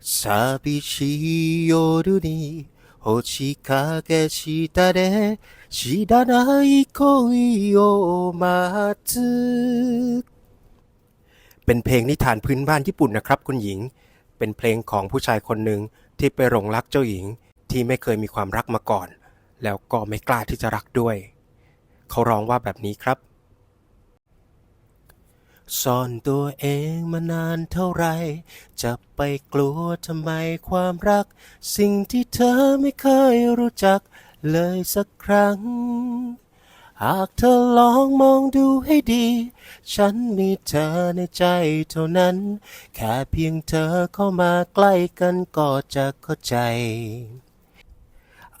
寂しい夜に星影下で知らない恋を待つ เป็นเพลงนิทานพื้นบ้านญี่ปุ่นนะครับคุณหญิง เป็นเพลงของผู้ชายคนหนึ่งที่ไปหลงรักเจ้าหญิงที่ไม่เคยมีความรักมาก่อน แล้วก็ไม่กล้าที่จะรักด้วย เขาร้องว่าแบบนี้ครับ ซ่อนตัวเองมานานเท่าไร จะไปกลัวทำไมความรัก สิ่งที่เธอไม่เคยรู้จักเลยสักครั้ง หากเธอลองมองดูให้ดี ฉันมีเธอในใจเท่านั้น แค่เพียงเธอเข้ามาใกล้กันก็จะเข้าใจ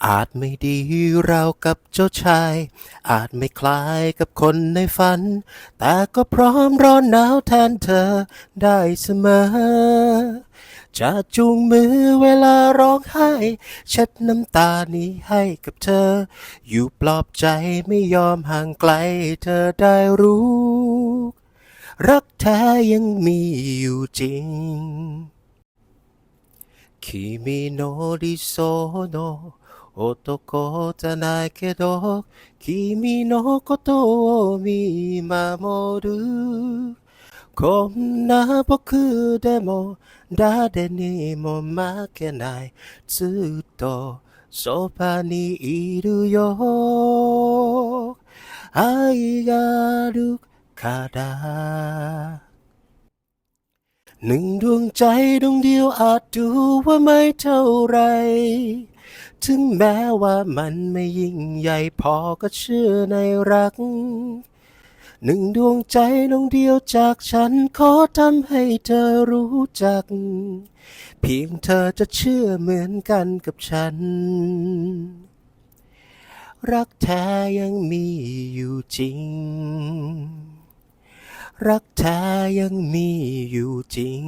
อาจไม่ดีเรากับเจ้าชาย อาจไม่คล้ายกับคนในฝัน แต่ก็พร้อมร้อนหนาวแทนเธอได้เสมอ จะจูงมือเวลาร้องไห้ เช็ดน้ำตานี้ให้กับเธอ อยู่ปลอบใจไม่ยอมห่างไกลเธอได้รู้ รักแท้ยังมีอยู่จริง 君の理想の 男じゃないけど君のことを見守るこんな僕でも誰にも負けないずっとそばにいるよ愛があるからหนึ่งดวงใจดวงเดียวอาจดูว่าไม่เท่าไร ถึงแม้ว่ามันไม่ยิ่งใหญ่พอก็เชื่อในรัก หนึ่งดวงใจดวงเดียวจากฉันขอทำให้เธอรู้จัก เพียงเธอจะเชื่อเหมือนกันกับฉัน รักแท้ยังมีอยู่จริง รักแท้ยังมีอยู่จริง